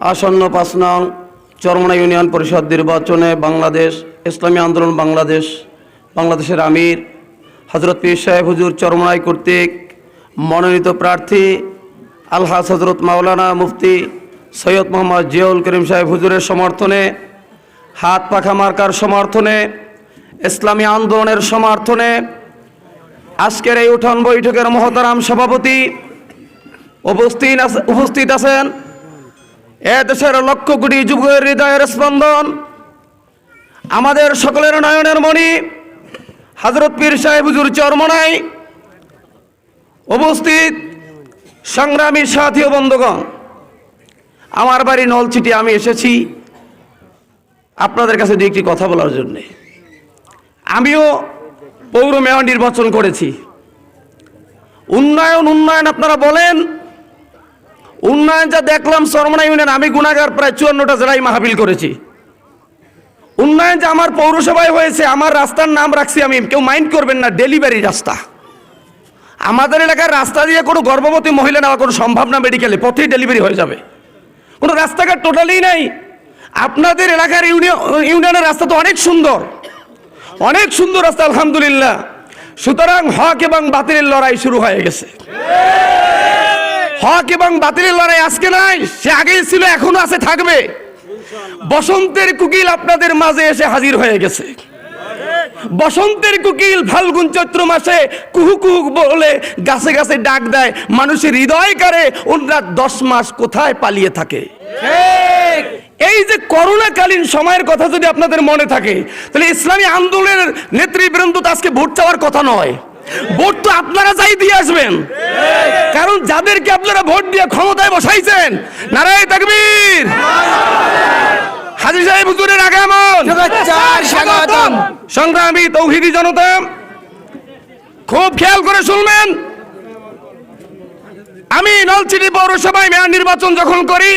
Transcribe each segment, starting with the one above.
আসন্ন পাঁচ নং চরমনা ইউনিয়ন পরিষদ নির্বাচনে বাংলাদেশ, ইসলামী আন্দোলন বাংলাদেশ, বাংলাদেশের আমির হজরত পীর সাহেব হুজুর চরমনাই কর্তৃক মনোনীত প্রার্থী আলহাজ হজরত মাওলানা মুফতি সৈয়দ মোহাম্মদ জিয়াউল করিম সাহেব হুজুরের সমর্থনে, হাত পাখা মার্কার সমর্থনে, ইসলামী আন্দোলনের সমর্থনে আজকের এই উঠান বৈঠকের মহতারাম সভাপতি উপস্থিত উপস্থিত আছেন এ দেশের লক্ষ কোটি যুগের হৃদয়ের স্পন্দন, আমাদের সকলের নয়নের মণি হজরত পীর সাহেব হুজুর চরমনাই, উপস্থিত সংগ্রামী সাথী ও বন্ধুগণ, আমার বাড়ি নলছিটি, আমি এসেছি আপনাদের কাছে দু একটি কথা বলার জন্যে। আমিও পৌর মেয়র নির্বাচন করেছি। উন্নয়ন উন্নয়ন আপনারা বলেন উন্নয়ন যা দেখলাম সরমনা ইউনিয়ন, আমি গুণাগার প্রায় চুয়ান্নটা জেলায় মাহফিল করেছি। উন্নয়ন যে আমার পৌরসভায় হয়েছে, আমার রাস্তার নাম রাখছি আমি, কেউ মাইন্ড করবেন না, ডেলিভারি রাস্তা। আমাদের এলাকার রাস্তা দিয়ে কোনো গর্ভবতী মহিলা নেওয়া কোনো সম্ভব না মেডিকেলে, পথেই ডেলিভারি হয়ে যাবে। কোনো রাস্তাঘাট টোটালি নাই। আপনাদের এলাকার ইউনিয়ন ইউনিয়নের রাস্তা তো অনেক সুন্দর। অনেক সুন্দর রাস্তা, আলহামদুলিল্লাহ। সুতরাং হক এবং বাতিলের লড়াই শুরু হয়ে গেছে। হক এবং বাতিলের লড়াই আজকে নাই সে আগেই ছিল এখনও আছে থাকবে। বসন্তের কুকিল আপনাদের মাঝে এসে হাজির হয়ে গেছে। বসন্তের কুকিল ফাল্গুন চৈত্র মাসে কুহু কুহু বলে গাছে গাছে ডাক দেয় মানুষের হৃদয় কারে ওনারা দশ মাস কোথায় পালিয়ে থাকে? এই যে করোনাকালীন সময়ের কথা যদি আপনাদের মনে থাকে তাহলে ইসলামী আন্দোলনের নেতৃবৃন্দ আজকে ভোট চাওয়ার কথা নয়। ভোট তো আপনারা যাই দিয়ে আসবেন। যাদেরকে আপনারা ভোট দিয়ে ক্ষমতায় বসাইছেন নারায় তাকবীর। হাজি সাহেব হুজুরের আগমন। স্বাগতম। সংগ্রামী তৌহিদি জনতা খুব খেয়াল করে শুনবেন। আমি নলছিটি পৌরসভায় মেয়র নির্বাচন যখন করি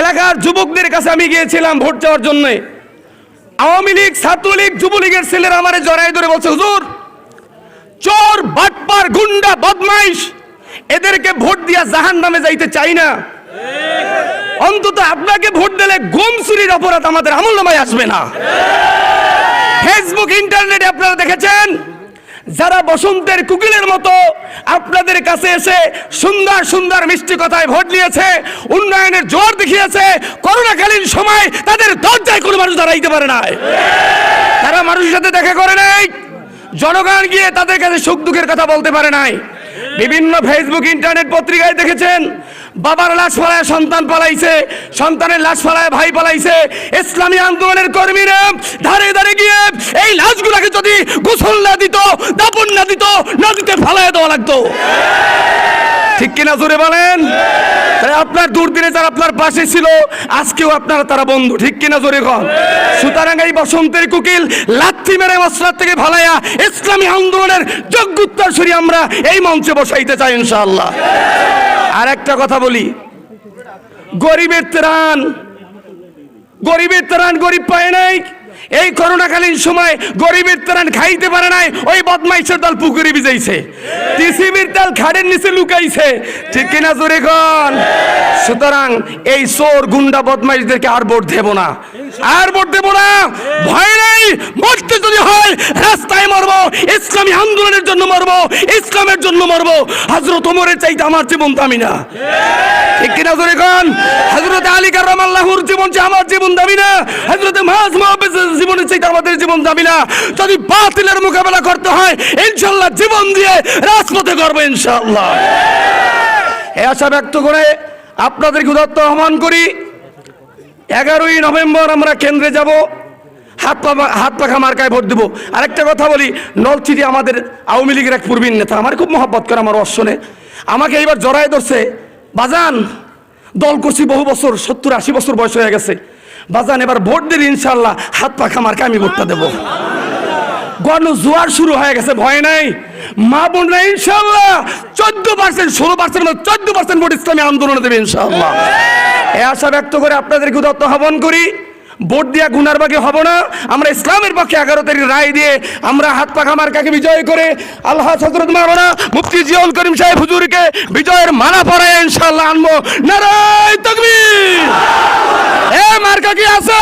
এলাকার যুবকদের কাছে আমি গিয়েছিলাম ভোট চাওয়ার জন্য। আওয়ামী লীগ ছাত্রলীগ যুবলীগের ছেলেরা আমারে জড়াই ধরে বলছে হুজুর চোর বাটপার গুন্ডা বদমাইশ এদেরকে ভোট দিয়া জাহান নামে যাইতে চাই না। অন্তত আপনাকে ভোট দিলে গম চুরির অপরাধ আমাদের আমল নামায় আসবে না। ফেসবুক ইন্টারনেটে আপনারা দেখেছেন? যারা বসন্তের কুকিলের মতো আপনাদের কাছে এসে সুন্দর সুন্দর মিষ্টি কথায় ভোট নিয়েছে, উন্নয়নের জোর দেখিয়েছে, করোনাকালীন সময় তাদের দরজায় কোনো মানুষ দাঁড়াইতে পারে না তারা মানুষের সাথে দেখা করে নাই, জনগণ গিয়ে তাদের কাছে সুখ দুঃখের কথা বলতে পারে নাই। বিভিন্ন ফেসবুক ইন্টারনেট পত্রিকায় দেখেছেন, বাবার লাশ ফলায় সন্তান পালাইছে, সন্তানের লাশ ফলায় ভাই পালাইছে, ইসলামী আন্দোলনের কর্মীরা ধারে ধারে গিয়ে এই লাশগুলোকে যদি গোসল না দিত, দাপন না দিত, নদীতে ফালায় দেওয়া লাগতো। ঠিক কিনা জোরে বলেন? তাই আপনার দুর্দিনে যারা আপনার পাশে ছিল, আজকেও আপনারা তারা বন্ধু, ঠিক কিনা জোরে কন সুতরাং এই বসন্তের কুকিল লাথি মেরে মশলার থেকে ভালাইয়া ইসলামী আন্দোলনের যোগ্য উত্তরসূরি আমরা এই মঞ্চে বসাইতে চাই ইনশাআল্লাহ। আর একটা কথা বলি, গরিবের ত্রাণ গরিবের ত্রাণ গরিব পায় নাই। এই করোনাকালীন সময় গরিবের ত্রাণ খাইতে পারে নাই, ওই বদমাইশের দল পুকুরে বিজাইছে টিসিবির দল খাড়ের নিচে লুকাইছে। ঠিক কিনা জোরে সুতরাং এই চোর গুন্ডা বদমাইশদেরকে আর ভোট দেব না। আর ভোট দেব ভয় নাই। মরতে যদি হয়, রাস্তায় মরবো। ইসলামী আন্দোলনের জন্য মরবো। ইসলামের জন্য মরবো। হজরত ওমরের চাইতে আমার জীবন দামি না। ঠিক কিনা জোরে কন? হজরত আলী কারাম আল্লাহর জীবন যে আমার জীবন দাবি না। হজরত মাহাজ মহাবেজের জীবনের চাইতে আমাদের জীবন দাবি না। যদি বাতিলের মোকাবেলা করতে হয় ইনশাল্লাহ জীবন দিয়ে রাজপথে করব ইনশাল্লাহ এ আশা ব্যক্ত করে আপনাদেরকে উদত্ত আহ্বান করি এগারোই নভেম্বর আমরা কেন্দ্রে যাব, হাত পা হাত পাখা মার্কায় ভোট দেবো। আরেকটা কথা বলি নলচিটি আমাদের আওয়ামী লীগের এক পূর্বীন নেতা, আমার খুব মহব্বত করে আমার অশ্বনে আমাকে এইবার জড়ায় ধরছে, বাজান, দল করছি বহু বছর, সত্তর আশি বছর বয়স হয়ে গেছে। বাজান, এবার ভোট দিলে ইনশাল্লাহ হাত পাখা মার্কা আমি ভোটটা দেবো। গণ জোয়ার শুরু হয়ে গেছে, ভয় নাই। মা বোনরা ইনশাল্লাহ চোদ্দ পার্সেন্ট ষোলো পার্সেন্ট চোদ্দ পার্সেন্ট ভোট ইসলামী আন্দোলনে দেবে ইনশাল্লাহ এ আশা ব্যক্ত করে আপনাদেরকে উদত্ত আহ্বান করি। ভোট দিয়া গুনার বাকি হব না। আমরা ইসলামের পক্ষে এগারো তারিখ রায় দিয়ে আমরা হাত পাখা মার্কাকে বিজয় করে, আল্লাহ হজরত মাওলানা মুফতি জিয়াউল করিম সাহেব হুজুরকে বিজয়ের মালা পরায় ইনশাআল্লাহ আনব। নারায় তকবীর! এ মার্কা কি আছে?